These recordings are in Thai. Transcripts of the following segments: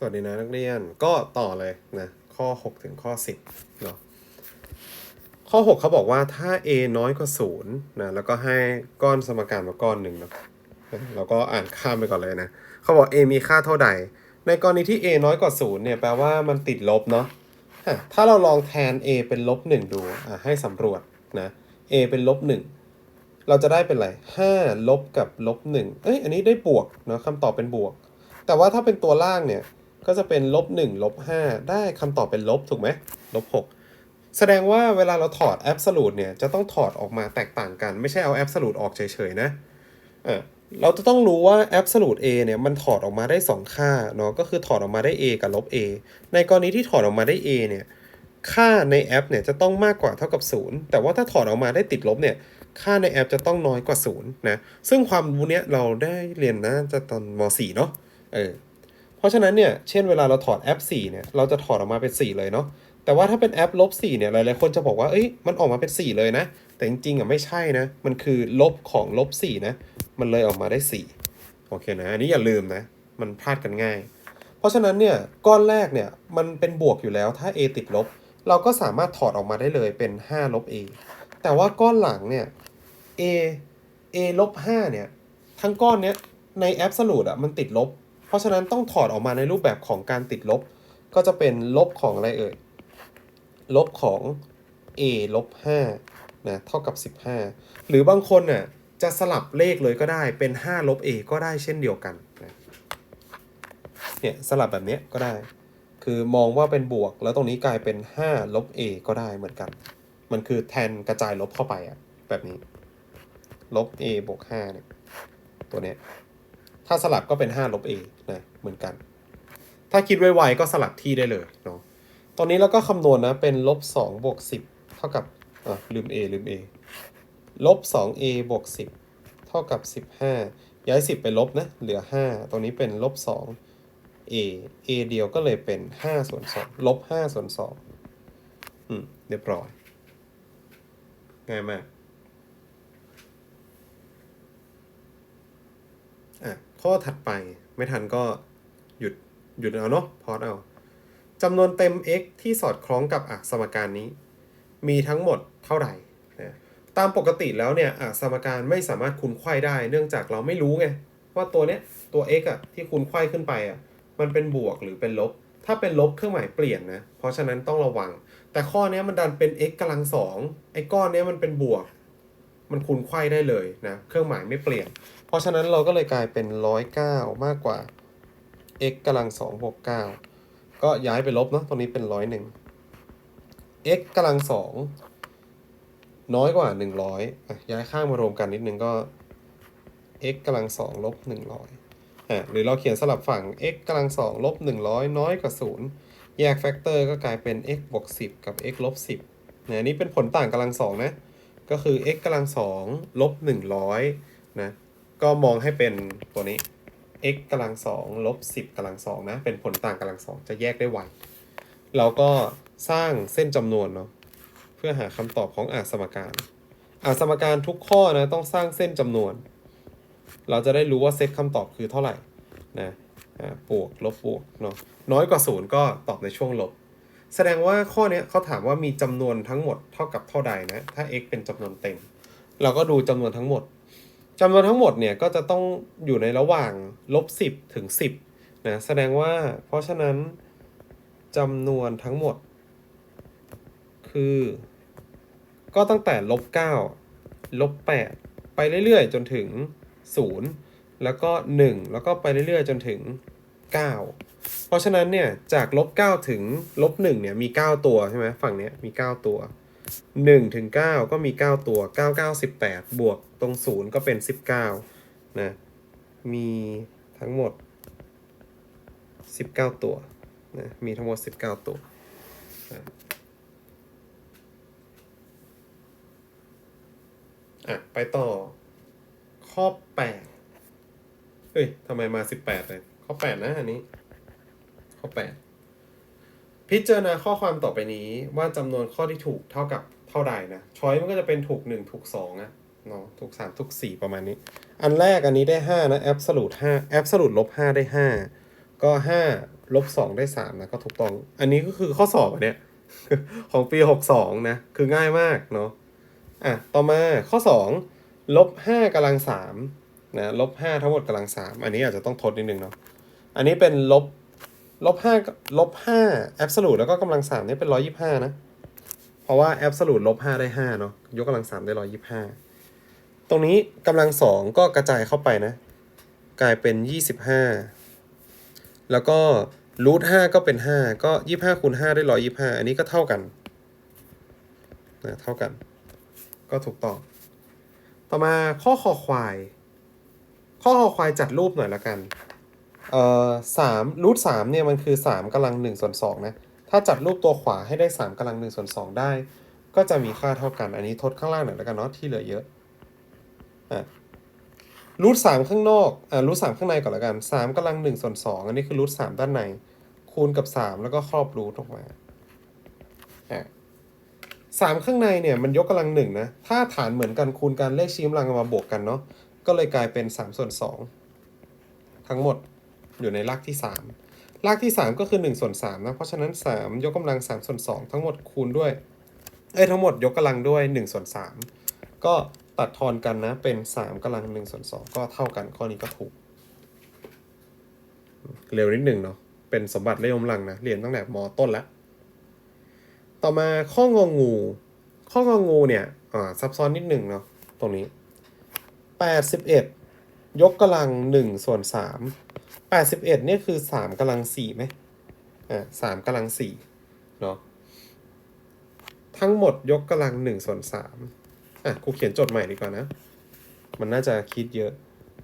สวัสดีนะนักเรียนก็ต่อเลยนะข้อ 6 ถึงข้อ 10เนาะข้อ 6เขาบอกว่าถ้า a น้อยกว่า0นะแล้วก็ให้ก้อนสมการมาก้อนหนึ่งเนาะเราก็อ่านข้ามไปก่อนเลยนะเขาบอก a มีค่าเท่าใด ในกรณีที่ a น้อยกว่า0เนี่ยแปลว่ามันติดลบเนาะถ้าเราลองแทน a เป็นลบ1ดูอะให้สำรวจนะ a เป็นลบ1เราจะได้เป็นอะไร5ลบกับลบ1เอ้ยอันนี้ได้บวกเนาะคำตอบเป็นบวก แต่ว่าถ้าเป็นตัวล่างเนี่ย ก็จะเป็นลบ1ลบ5ได้คำตอบเป็นลบถูกไหมลบ6แสดงว่าเวลาเราถอด absolute เนี่ยจะต้องถอดออกมาแตกต่างกัน ไม่ใช่เอา absolute ออกเฉยๆนะเออเราจะต้องรู้ว่า absolute a เนี่ยมันถอดออกมาได้ 2 ค่าเนาะก็คือถอดออกมาได้ a กับลบ a ในกรณีที่ถอดออกมาได้ a เนี่ยค่าในแอปเนี่ยจะต้องมากกว่าเท่ากับ 0 แต่ว่าถ้าถอดออกมาได้ติดลบเนี่ยค่าในแอปจะต้องน้อยกว่า0นะซึ่งความรู้เนี้ยเราได้เรียนนะจะตอนม .4 เนาะเออ เพราะฉะนั้นเนี่ย เช่นเวลาเราถอดแอป4เนี่ย เราจะถอดออกมาเป็น 4 เลยเนาะ แต่ว่าถ้าเป็นแอปลบ4เนี่ย หลายๆคนจะบอกว่า เอ้ย มันออกมาเป็น 4 เลยนะ แต่จริงๆอะไม่ใช่นะ มันคือลบของลบ4นะ มันเลยออกมาได้ 4 โอเคนะ อันนี้อย่าลืมนะ มันพลาดกันง่าย เพราะฉะนั้นเนี่ย ก้อนแรกเนี่ย มันเป็นบวกอยู่แล้ว ถ้า a ติดลบ เราก็สามารถถอดออกมาได้เลยเป็น5ลบ a แต่ว่าก้อนหลังเนี่ย a a ลบ5เนี่ย ทั้งก้อนเนี้ย ในแอบสูตอะ มันติดลบ เพราะฉะนั้นต้องถอดออกมาในรูปแบบของการติดลบ ก็จะเป็นลบของอะไรเอ่ย ลบของ a ลบ5นะเท่ากับ 15 หรือบางคนน่ะจะสลับเลขเลยก็ได้เป็น 5 ลบ a ก็ได้เช่นเดียวกันนะเนี่ยสลับแบบเนี้ยก็ได้ คือมองว่าเป็นบวก แล้วตรงนี้กลายเป็น 5 ลบ a ก็ได้เหมือนกัน มันคือแทนกระจายลบเข้าไปอะแบบนี้ ลบ a บวก5เนี่ยตัวเนี้ย ถ้าสลับก็เป็น5ลบ a นะเหมือนกัน ถ้าคิดไวๆก็สลับที่ได้เลยเนาะตอนนี้เราก็คำนวณนะเป็นลบ2บวก10 เท่ากับอะลืม a ลืม a ลบ 2a บวก 10 เท่ากับ 15 ย้าย 10 ไปลบนะ เหลือ 5 ตรงนี้เป็นลบ 2 a a เดียวก็เลยเป็น 5 ส่วน 2 ลบ 5 ส่วน 2 อืม เรียบร้อย ง่ายมาก อะ ข้อถัดไปไม่ทันก็หยุดหยุดเอาเนาะพอดเอาจำนวนเต็ม x ที่สอดคล้องกับอักสมการนี้ มีทั้งหมดเท่าไหร่นะตามปกติแล้วเนี่ยอักสมการไม่สามารถคูณไขว้ได้ เนื่องจากเราไม่รู้ไงว่าตัวเนี้ยตัว x อะที่คูณไขว้ขึ้นไปอะมันเป็นบวกหรือเป็นลบ ถ้าเป็นลบเครื่องหมายเปลี่ยนนะเพราะฉะนั้นต้องระวัง แต่ข้อนี้มันดันเป็น x กำลังสองไอ้ก้อนเนี้ยมันเป็นบวก มันคูณไขว้ได้เลยนะเครื่องหมายไม่เปลี่ยน เพราะฉะนั้นเราก็เลยกลายเป็น 109 มากกว่า x กำลัง2บวก9ก็ย้ายไปลบเนาะตรงนี้เป็น 101 x กำลัง2น้อยกว่า 100อะย้ายข้างมารวมกันนิดนึงก็ x กำลัง2ลบ100อะหรือเราเขียนสลับฝั่ง x กำลัง2ลบ100 น้อยกว่า 0 แยกแฟกเตอร์ก็กลายเป็น x บวก10 กับ x ลบ10เนี่ยนี้เป็นผลต่างกำลัง2นะ ก็คือ x กำลัง2ลบ100นะ ก็มองให้เป็นตัวนี้ x กำลังสองลบสิบกำลังสองนะ เป็นผลต่างกำลังสองจะแยกได้ไวเราก็สร้างเส้นจำนวนเนาะเพื่อหาคำตอบของอาสมการอาสมการทุกข้อนะต้องสร้างเส้นจำนวน เราจะได้รู้ว่าเซตคำตอบคือเท่าไหร่นะบวกลบบวกเนาะน้อยกว่าศูนย์ก็ตอบในช่วงลบ แสดงว่าข้อนี้เขาถามว่ามีจำนวนทั้งหมดเท่ากับเท่าใดนะถ้า x เป็นจำนวนเต็ม เราก็ดูจำนวนทั้งหมด จำนวนทั้งหมดเนี่ยก็จะต้องอยู่ในระหว่างลบสิบถึงสิบนะแสดงว่าเพราะฉะนั้นจำนวนทั้งหมด คือ ก็ตั้งแต่ลบเก้าลบแปดไปเรื่อยๆ จนถึงศูนย์แล้วก็หนึ่งแล้วก็ไปเรื่อยๆ จนถึงเก้าเพราะฉะนั้นเนี่ยจากลบเก้าถึงลบหนึ่งเนี่ยมีเก้าตัวใช่ไหมฝั่งเนี้ยมีเก้าตัว หนึ่งถึงเก้าก็มีเก้าตัวเก้าเก้าสิบแปดบวกตรงศูนย์ก็เป็นสิบเก้านะ มีทั้งหมดสิบเก้าตัวนะมีทั้งหมดสิบเก้าตัวนะอะ ไปต่อ ข้อแปดเฮ้ยทำไมมาสิบแปดเลย ข้อแปดนะอันนี้ ข้อแปด พิจารณาข้อความต่อไปนี้ว่าจำนวนข้อที่ถูกเท่ากับเท่าใดนะช้อยมันก็จะเป็นถูก 1 ถูก2อะเนาะถูก 3 ถูก 4 ประมาณนี้ อันแรกอันนี้ได้ 5 นะ absolute 5 absolute ลบ5ได้ 5 ก็ 5 ลบสองได้สามนะ ก็ถูกต้อง อันนี้ก็คือข้อสอบอันเนี้ยของปีหกสองนะ คือง่ายมากเนาะอะต่อมาข้อสองลบห้ากำลังสามนะลบห้าทั้งหมดกำลังสามอันนี้อาจจะต้องทดนิดนึงเนาะอันนี้เป็นลบ ลบห้าลบห้าแอบสูตแล้วก็กำลังสามนี่เป็นร้อยี่ห้านะ เพราะว่าแอบสูตลบห้าได้ห้าเนาะยกกำลังสามได้ร้อยี่ห้าตรงนี้กำลังสองก็กระจายเข้าไปนะ กลายเป็นยี่สิบห้าแล้วก็รูทห้าก็เป็นห้าก็ยี่ห้าคูณห้าได้ร้อยี่ห้าอันนี้ก็เท่ากันนะเท่ากัน ก็ถูกต้อง ต่อมาข้อคอควาย ข้อคอควายจัดรูปหน่อยละกัน เอ่อสามรูทสามเนี่ยมันคือสามกำลังหนึ่งส่วนสองนะ ถ้าจัดรูปตัวขวาให้ได้สามกำลังหนึ่งส่วนสองได้ ก็จะมีค่าเท่ากัน อันนี้ทดข้างล่างหน่อยแล้วกันเนาะที่เหลือเยอะ อะรูทสามข้างนอก อ่ารูทสามข้างในก่อนละกันสามกำลังหนึ่งส่วนสองอันนี้คือรูทสามด้านใน คูณกับสามแล้วก็ครอบรูทออกมา อะสามข้างในเนี่ยมันยกกำลังหนึ่งนะ ถ้าฐานเหมือนกันคูณกันเลขชี้กำลังมาบวกกันเนาะ ก็เลยกลายเป็นสามส่วนสองทั้งหมด อยู่ในรากที่สามรากที่สามก็คือหนึ่งส่วนสามนะ เพราะฉะนั้นสามยกกำลังสามส่วนสองทั้งหมดคูณด้วย เอ้ยทั้งหมดยกกำลังด้วยหนึ่งส่วนสามก็ตัดทอนกันนะเป็นสามกำลังหนึ่งส่วนสองก็เท่ากันข้อนี้ก็ถูก เร็วนิดหนึ่งเนาะเป็นสมบัติเลยมลังนะเรียนตั้งแต่มต้นแล้วต่อมาข้ององู ข้ององูเนี่ยอ่าซับซ้อนนิดหนึ่งเนาะตรงนี้แปดสิบเอ็ดยกกำลังหนึ่งส่วนสาม แปดสิบเอ็ดเนี่ยคือสามกำลังสี่ไหมอ่าสามกำลังสี่เนาะทั้งหมดยกกำลังหนึ่งส่วนสามอะกูเขียนโจทย์ใหม่ดีกว่านะ มันน่าจะคิดเยอะ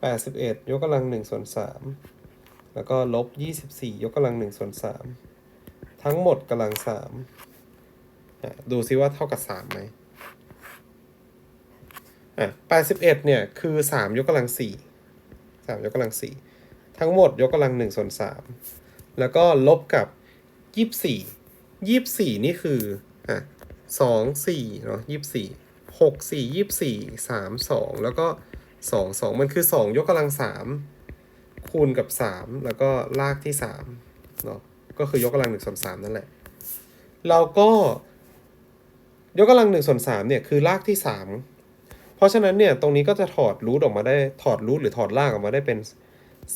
แปดสิบเอ็ดยกกำลังหนึ่งส่วนสามแล้วก็ลบยี่สิบสี่ยกกำลังหนึ่งส่วนสามทั้งหมดกำลังสามอะดูซิว่าเท่ากับสามไหมอะแปดสิบเอ็ดเนี่ยคือสามยกกำลังสี่สามยกกำลังสี่ ทั้งหมดยกกำลังหนึ่งส่วนสามแล้วก็ลบกับยี่สิบสี่ยี่สิบสี่นี่คืออะสองสี่เนาะยี่สิบสี่หกสี่ยี่สิบสี่สามสองแล้วก็สองสองมันคือสองยกกำลังสามคูณกับสามแล้วก็ลากที่สามเนาะก็คือยกกำลังหนึ่งส่วนสามนั่นแหละ เราก็ยกกำลังหนึ่งส่วนสามเนี่ยคือลากที่สามเพราะฉะนั้นเนี่ยตรงนี้ก็จะถอดรูทออกมาได้ถอดรูทหรือถอดลากออกมาได้เป็น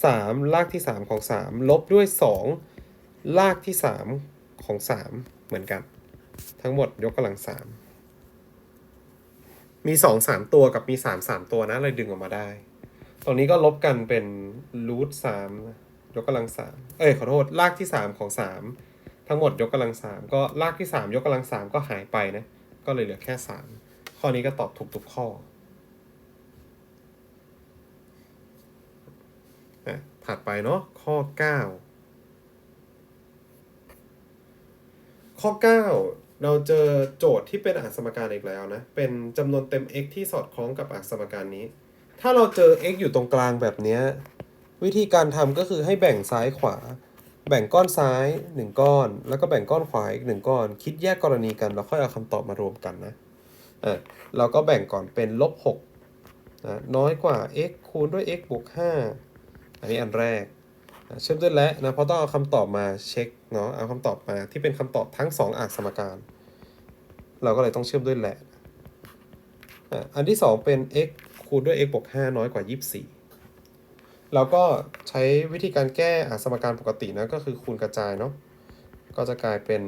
สามลากที่สามของสามลบด้วยสองลากที่สามของสามเหมือนกัน ทั้งหมดยกกำลังสามมีสองสามตัวกับมีสามสามตัวนะเลยดึงออกมาได้ ตรงนี้ก็ลบกันเป็นรูทสามยกกำลังสามเอ้ยขอโทษลากที่สามของสามทั้งหมดยกกำลังสามก็ลากที่สามยกกำลังสามก็หายไปนะ ก็เลยเหลือแค่สามข้อนี้ก็ตอบถูกทุกข้อ อะถัดไปเนาะข้อเก้าข้อเก้าเราเจอโจทย์ที่เป็นอักษรสมการอีกแล้วนะ เป็นจำนวนเต็ม x ที่สอดคล้องกับอักษรสมการนี้ ถ้าเราเจอ x อยู่ตรงกลางแบบนี้ วิธีการทำก็คือให้แบ่งซ้ายขวา แบ่งก้อนซ้าย 1 ก้อน แล้วก็แบ่งก้อนขวาอีก 1 ก้อน คิดแยกกรณีกัน แล้วค่อยเอาคำตอบมารวมกันนะอะเราก็แบ่งก่อนเป็นลบ6นะน้อยกว่า x คูณด้วย x บวก5 อันนี้อันแรกเชื่อมด้วยและนะเพราะต้องเอาคำตอบมาเช็คเนาะเอาคำตอบมาที่เป็นคำตอบทั้ง 2อักษรสมการ เราก็เลยต้องเชื่อมด้วยและอันที่ 2 เป็น x คูณด้วย x บวก5น้อยกว่า 24 เราก็ใช้วิธีการแก้อะสมการปกตินะก็คือคูณกระจายเนาะก็จะกลายเป็น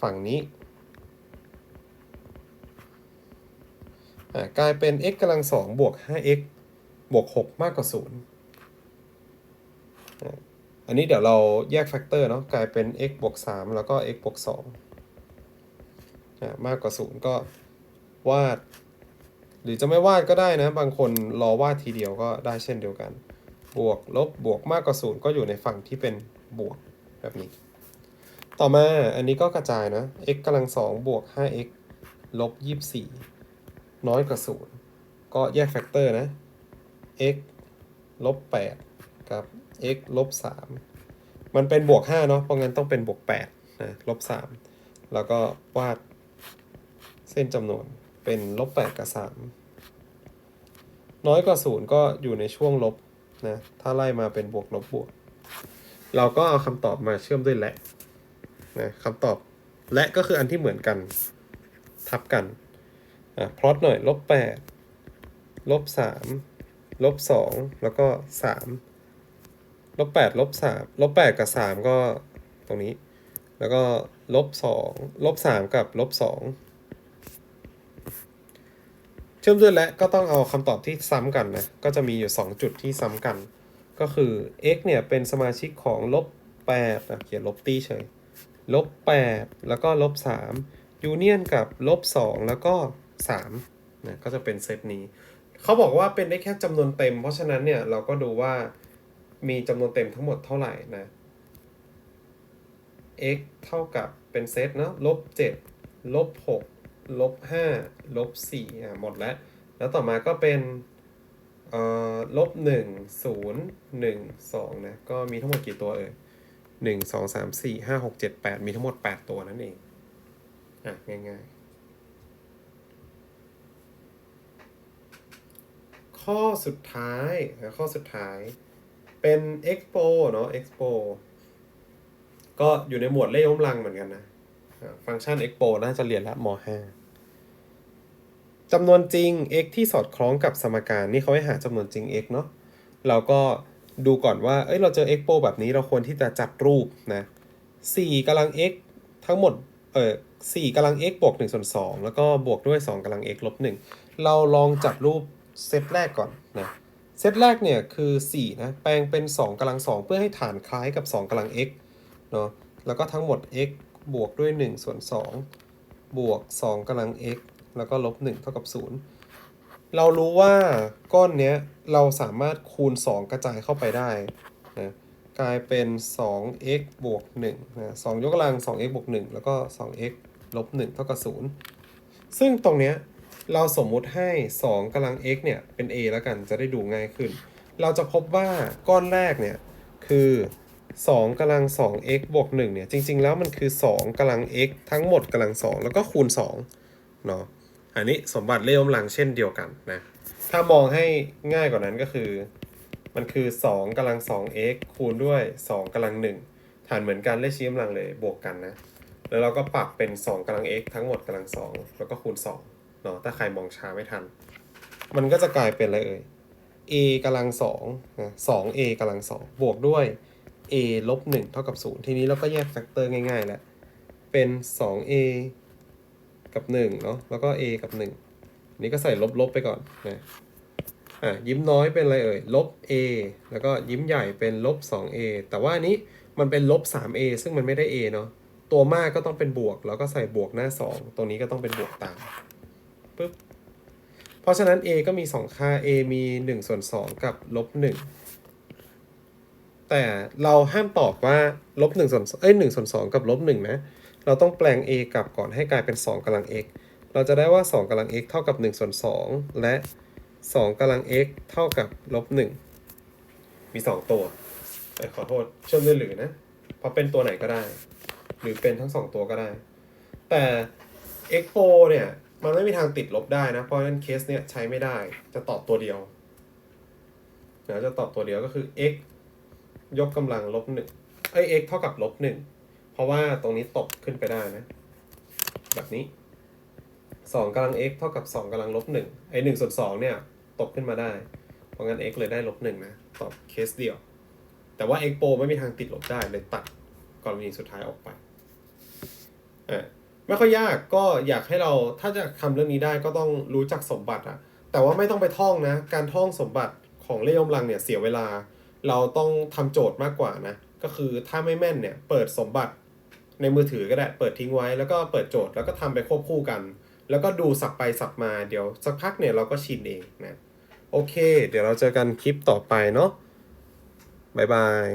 ฝั่งนี้กลายเป็น x กำลังสองบวก 5x บวก 6 มากกว่า 0 อันนี้เดี๋ยวเราแยกแฟกเตอร์เนาะกลายเป็น x บวก3แล้วก็ x บวก2อะมากกว่า 0 ก็วาด หรือจะไม่วาดก็ได้นะ บางคนรอวาดทีเดียวก็ได้เช่นเดียวกัน บวกลบบวกมากกว่าศูนย์ก็อยู่ในฝั่งที่เป็นบวกแบบนี้ ต่อมาอันนี้ก็กระจายนะ x กำลังสองบวก 5x ลบ 24 น้อยกว่าศูนย์ก็แยกแฟกเตอร์นะ x ลบ 8 กับ x ลบ3มันเป็นบวก5เนาะเพราะงั้นต้องเป็นบวก8นะลบ3แล้วก็วาดเส้นจำนวนเป็นลบ8กับ 3 น้อยกว่าศูนย์ก็อยู่ในช่วงลบนะถ้าไล่มาเป็นบวกลบบวก เราก็เอาคำตอบมาเชื่อมด้วยและนะคำตอบและก็คืออันที่เหมือนกันทับกันอะพลอตหน่อยลบแปดลบสามลบสองแล้วก็สาม ลบแปดลบสามลบแปดกับสามก็ตรงนี้ แล้วก็ลบสองลบสามกับลบสองเชื่อมด้วยและก็ต้องเอาคำตอบที่ซ้ำกันนะ ก็จะมีอยู่ 2 จุดที่ซ้ำกัน ก็คือ x เนี่ยเป็นสมาชิกของลบ8นะเขียนลบตีเฉยลบ8แล้วก็ลบ3ยูเนียนกับลบ2แล้วก็3นะก็จะเป็นเซตนี้ เขาบอกว่าเป็นได้แค่จำนวนเต็ม เพราะฉะนั้นเนี่ยเราก็ดูว่า มีจำนวนเต็มทั้งหมดเท่าไหร่นะ x เท่ากับเป็นเซตเนาะลบ7ลบ6ลบ5ลบ4อะหมดแล้ว แล้วต่อมาก็เป็นเอ่อลบ1 0 1 2นะ ก็มีทั้งหมดกี่ตัวเอ่ย1 2 3 4 5 6 7 8มีทั้งหมด8ตัวนั่นเอง อะ ง่ายๆ ข้อสุดท้ายนะข้อสุดท้าย เป็น expo เนาะ expo ก็อยู่ในหมวดเลขยกกำลังเหมือนกันนะ ฟังก์ชัน expo น่าจะเรียนละม .5 จำนวนจริง x ที่สอดคล้องกับสมการนี่เขาให้หาจำนวนจริง x เนาะเราก็ดูก่อนว่า เอ้ย เราเจอ expo แบบนี้เราควรที่จะจัดรูปนะ4กำลัง x ทั้งหมด เออ4กำลัง x บวก1ส่วน2แล้วก็บวกด้วย 2กำลัง x ลบ1เราลองจัดรูปเซตแรกก่อนนะ เซตแรกเนี่ยคือ4นะแปลงเป็น2กำลัง 2 เพื่อให้ฐานคล้ายกับ 2กำลัง x เนาะแล้วก็ทั้งหมด x บวกด้วย 1 ส่วน 2 บวก 2กำลัง x แล้วก็ลบ1เท่ากับ 0 เรารู้ว่าก้อนเนี้ยเราสามารถคูณ 2 กระจายเข้าไปได้นะกลายเป็น 2x บวก1นะ2ยกกำลัง 2x บวก1แล้วก็ 2x ลบ1เท่ากับ 0 ซึ่งตรงเนี้ย เราสมมุติให้ 2กำลัง x เนี่ย เป็น a แล้วกันจะได้ดูง่ายขึ้น เราจะพบว่าก้อนแรกเนี่ย คือ 2กำลัง 2x บวก 1 เนี่ย จริง ๆ แล้วมันคือ 2กำลัง x ทั้งหมดกำลัง 2 แล้วก็คูณ2เนาะอันนี้สมบัติเลขกำลังเช่นเดียวกันนะ ถ้ามองให้ง่ายกว่านั้นก็คือ มันคือ 2กำลัง 2x คูณด้วย 2กำลัง 1 ฐานเหมือนกันเลขชี้กำลังเลยบวกกันนะ แล้วเราก็ปรับเป็น 2กำลัง x ทั้งหมดกำลัง 2 แล้วก็คูณ 2 นาะถ้าใครมองช้าไม่ทัน มันก็จะกลายเป็นอะไรเอ่ย a กำลัง2นะ 2a กำลัง2บวกด้วย a ลบ1เท่ากับ0ทีนี้เราก็แยกแฟกเตอร์ง่ายๆแล้วเป็น 2a กับ1เนาะแล้วก็ a กับ1นี่ก็ใส่ลบๆไปก่อนนะอะยิ้มน้อยเป็นอะไรเอ่ยลบ a แล้วก็ยิ้มใหญ่เป็นลบ 2a แต่ว่าอันนี้มันเป็นลบ 3a ซึ่งมันไม่ได้ a เนาะตัวมากก็ต้องเป็นบวก แล้วก็ใส่บวกหน้า 2 ตรงนี้ก็ต้องเป็นบวกตาม ปึ๊บ เพราะฉะนั้น a ก็มี 2 ค่า a มี 1 ส่วน 2 กับลบ1แต่เราห้ามตอบว่าลบ1ส่วนเอ้ย1ส่วน2กับลบ1นะ เราต้องแปลง a กลับก่อนให้กลายเป็น 2กำลัง x เราจะได้ว่า 2กำลัง x เท่ากับ1ส่วน2และ 2กำลัง x เท่ากับลบ1มี 2 ตัวเอ้ขอโทษเชื่อมด้วยหรือนะ เพราะเป็นตัวไหนก็ได้ หรือเป็นทั้ง 2 ตัวก็ได้ แต่ x 4เนี่ย มันไม่มีทางติดลบได้นะ เพราะฉะนั้นเคสเนี่ยใช้ไม่ได้ จะตอบตัวเดียวเดี๋ยวจะตอบตัวเดียวก็คือ x ยกกำลังลบหนึ่งเอ้ย x เท่ากับลบหนึ่งเพราะว่าตรงนี้ตกขึ้นไปได้นะ แบบนี้สองกำลัง x เท่ากับสองกำลังลบหนึ่งไอหนึ่งส่วนสองเนี่ยตกขึ้นมาได้ เพราะงั้น x เลยได้ลบหนึ่งนะ ตอบเคสเดียว แต่ว่า x โปรไม่มีทางติดลบได้เลยตัดกรณีสุดท้ายออกไปอ่า ไม่ค่อยยากก็อยากให้เราถ้าจะทำเรื่องนี้ได้ก็ต้องรู้จักสมบัติอะแต่ว่าไม่ต้องไปท่องนะ การท่องสมบัติของเลขยกกำลังเนี่ยเสียเวลา เราต้องทำโจทย์มากกว่านะ ก็คือถ้าไม่แม่นเนี่ยเปิดสมบัติในมือถือก็ได้เปิดทิ้งไว้แล้วก็เปิดโจทย์แล้วก็ทำไปควบคู่กัน แล้วก็ดูสับไปสับมาเดี๋ยวสักพักเนี่ยเราก็ชินเองนะโอเค เดี๋ยวเราเจอกันคลิปต่อไปเนาะบ๊ายบาย